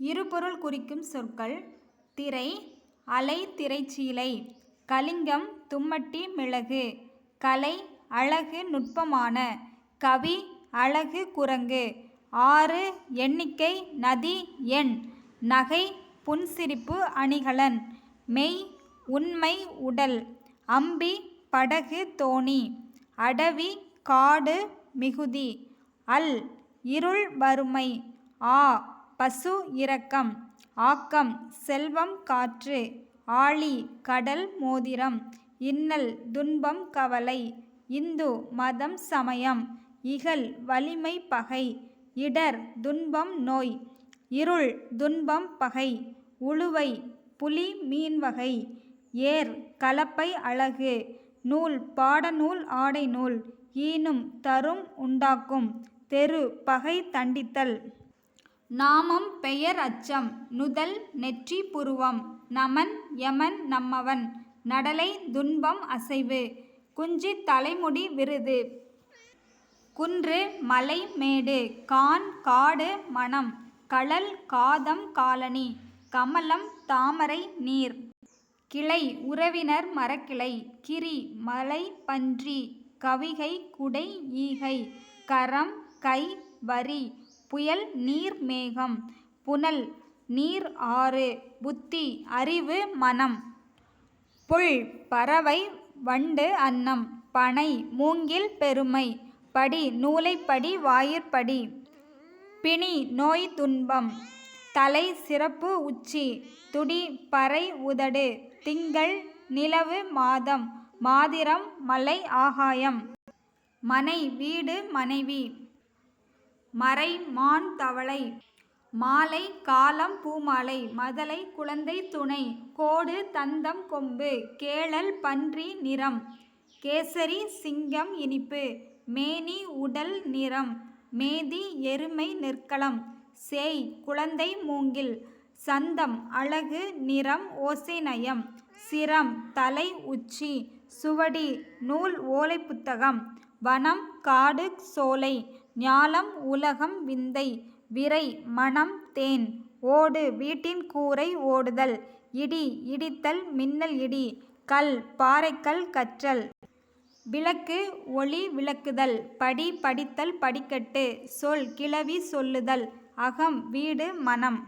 இருபொருள் குறிக்கும் சொற்கள். திரை அலை திரைச்சீலை கலிங்கம் தும்மட்டி மிளகு கலை அழகு நுட்பமான கவி அழகு குரங்கு ஆறு எண்ணிக்கை நதி எண் நகை புன்சிரிப்பு அணிகலன் மெய் உண்மை உடல் அம்பி படகு தோணி அடவி காடு மிகுதி அல் இருள் வறுமை ஆ பசு இரக்கம் ஆக்கம் செல்வம் காற்று ஆழி கடல் மோதிரம் இன்னல் துன்பம் கவலை இந்து மதம் சமயம் இகல் வலிமை பகை இடர் துன்பம் நோய் இருள் துன்பம் பகை உளுவை புலி மீன் வகை ஏர் கலப்பை அழகு நூல் பாடநூல் ஆடை நூல் ஈனும் தரும் உண்டாக்கும் தெரு பகை தண்டித்தல். நாமம் பெயர் அச்சம் நுதல் நெற்றி புருவம் நமன் யமன் நம்மவன் நடலை துன்பம் அசைவு குஞ்சி தலைமுடி விருது. குன்று மலை மேடு கான் காடு மணம் கடல் காதம் காலனி கமலம் தாமரை நீர். கிளை உறவினர் மரக்கிளை கிரி மலை பன்றி கவிகை குடை ஈகை கரம் கை வரி புயல் நீர் மேகம் புனல் நீர் ஆறு புத்தி அறிவு மனம். புல் பறவை வண்டு அன்னம் பனை மூங்கில் பெருமை படி நூலைப்படி வாயிற்படி. பிணி நோய் துன்பம் தலை சிறப்பு உச்சி துடி பறை உதடு திங்கள் நிலவு மாதம் மாதிரம் மலை ஆகாயம். மனை வீடு மனைவி. மறை மான் தவளை. மாலை காலம் பூமாலை. மதலை குழந்தை துணை. கோடு தந்தம் கொம்பு. கேளல் பன்றி நிறம். கேசரி சிங்கம் இனிப்பு. மேனி உடல் நிறம். மேதி எருமை நெற்களம். சேய் குழந்தை மூங்கில். சந்தம் அழகு நிறம் ஓசை நயம். சிரம் தலை உச்சி. சுவடி நூல் ஓலை புத்தகம். வனம் காடு சோலை. ஞாலம் உலகம் விந்தை விரை மனம் தேன். ஓடு வீட்டின் கூரை ஓடுதல் இடி இடித்தல் மின்னல் இடி கல் பாறைக்கல் கற்றல். விளக்கு ஒளி விளக்குதல் படி படித்தல் படிக்கட்டு சொல் கிளவி சொல்லுதல் அகம் வீடு மனம்.